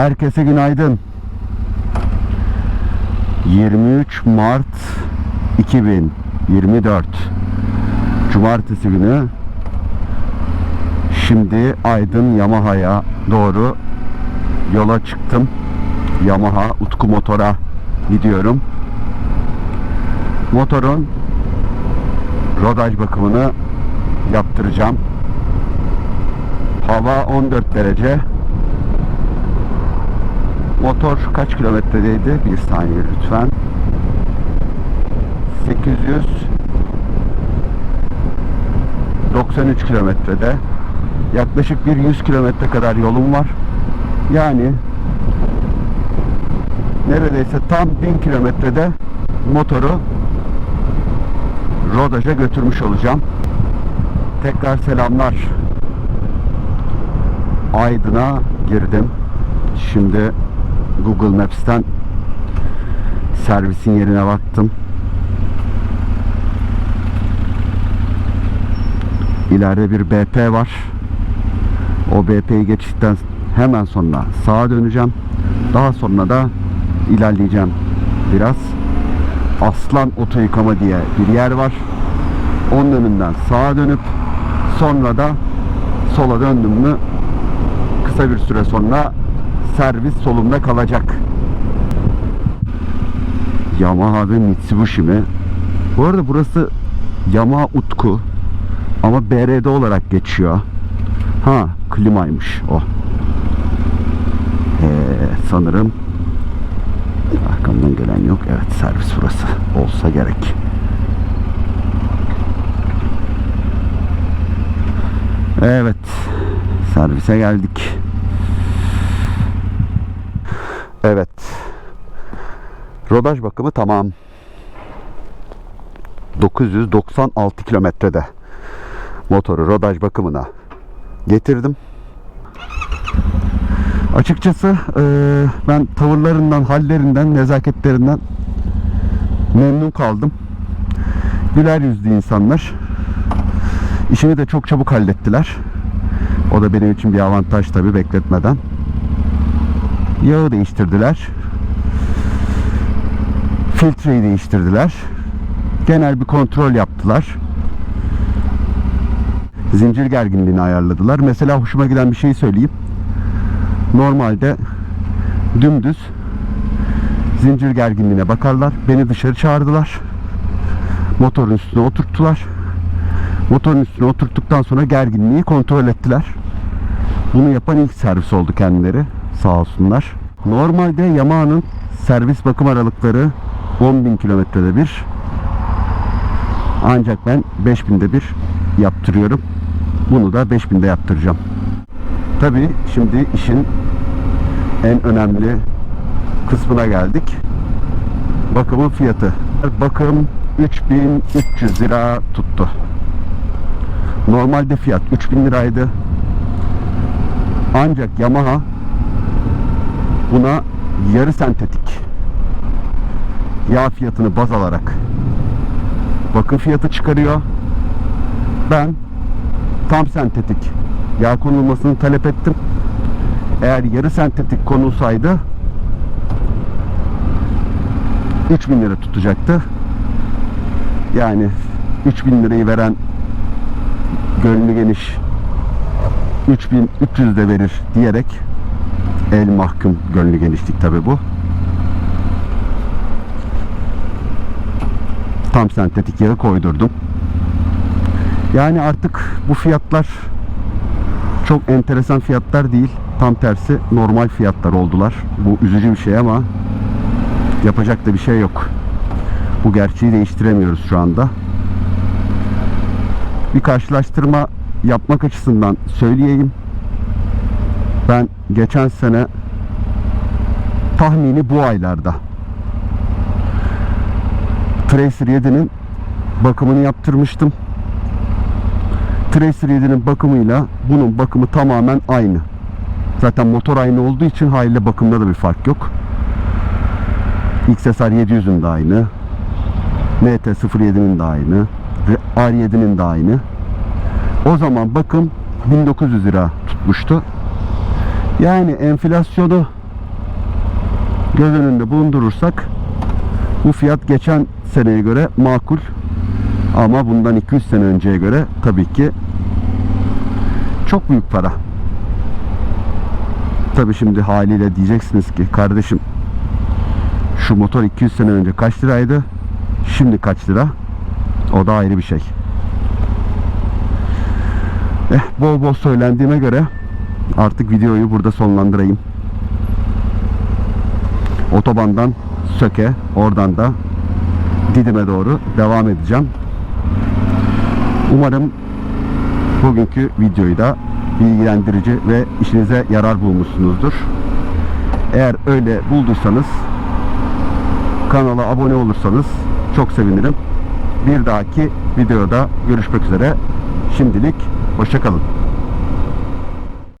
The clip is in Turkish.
Herkese günaydın. 23 Mart 2024 Cumartesi günü Şimdi Aydın Yamaha'ya doğru yola çıktım. Yamaha Utku Motor'a gidiyorum. Motorun rodaj bakımını yaptıracağım. Hava 14 derece. Motor kaç kilometredeydi? Bir saniye lütfen. 893 kilometrede. Yaklaşık bir 100 kilometre kadar yolum var. Yani neredeyse tam 1000 kilometrede motoru rodaja götürmüş olacağım. Tekrar selamlar. Aydın'a girdim. Şimdi Google Maps'ten servisin yerine baktım. İleride bir BP var. O BP'yi geçtikten hemen sonra sağa döneceğim. Daha sonra da ilerleyeceğim biraz. Aslan Oto Yıkama diye bir yer var. Onun önünden sağa dönüp sonra da sola döndüm mü kısa bir süre sonra servis solumda kalacak. Yamaha ve Mitsubishi mi? Bu arada burası Yamaha Utku ama BRD olarak geçiyor. Ha klimaymış o. Ee, sanırım arkamdan gelen yok. Evet servis burası. Olsa gerek. Evet. Servise geldik. Evet. Rodaj bakımı tamam. 996 kilometrede motoru rodaj bakımına getirdim. Açıkçası eee, ben tavırlarından, hallerinden, nezaketlerinden memnun kaldım. Güler yüzlü insanlar. İşimi de çok çabuk hallettiler. O da benim için bir avantaj tabii bekletmeden. Yağı değiştirdiler. Filtreyi değiştirdiler. Genel bir kontrol yaptılar. Zincir gerginliğini ayarladılar. Mesela hoşuma giden bir şey söyleyeyim. Normalde dümdüz zincir gerginliğine bakarlar. Beni dışarı çağırdılar. Motorun üstüne oturttular. Motorun üstüne oturttuktan sonra gerginliği kontrol ettiler. Bunu yapan ilk servis oldu kendileri. Sağ olsunlar. Normalde Yamaha'nın servis bakım aralıkları 10.000 kilometrede bir. Ancak ben 5000'de bir yaptırıyorum. Bunu da 5000'de yaptıracağım. Tabii şimdi işin en önemli kısmına geldik. Bakımın fiyatı. Bakım 3300 lira tuttu. Normalde fiyat 3000 liraydı. Ancak Yamaha buna yarı sentetik yağ fiyatını baz alarak bakım fiyatı çıkarıyor. Ben tam sentetik yağ konulmasını talep ettim. Eğer yarı sentetik konulsaydı 3000 lira tutacaktı. Yani 3000 lirayı veren gönlü geniş 3300 de verir diyerek el mahkum gönlü genişlik tabi bu. Tam sentetik yağı koydurdum. Yani artık bu fiyatlar çok enteresan fiyatlar değil. Tam tersi normal fiyatlar oldular. Bu üzücü bir şey ama yapacak da bir şey yok. Bu gerçeği değiştiremiyoruz şu anda. Bir karşılaştırma yapmak açısından söyleyeyim. Ben geçen sene tahmini bu aylarda Tracer 7'nin bakımını yaptırmıştım. Tracer 7'nin bakımıyla bunun bakımı tamamen aynı. Zaten motor aynı olduğu için haliyle bakımda da bir fark yok. XSR 700'ün de aynı. MT-07'nin de aynı. R7'nin de aynı. O zaman bakım 1900 lira tutmuştu. Yani enflasyonu göz önünde bulundurursak bu fiyat geçen seneye göre makul ama bundan 200 sene önceye göre tabii ki çok büyük para. Tabii şimdi haliyle diyeceksiniz ki kardeşim şu motor 200 sene önce kaç liraydı? Şimdi kaç lira? O da ayrı bir şey. Eh bol bol söylendiğime göre artık videoyu burada sonlandırayım. Otobandan Söke, oradan da Didim'e doğru devam edeceğim. Umarım bugünkü videoyu da bilgilendirici ve işinize yarar bulmuşsunuzdur. Eğer öyle bulduysanız kanala abone olursanız çok sevinirim. Bir dahaki videoda görüşmek üzere. Şimdilik hoşçakalın.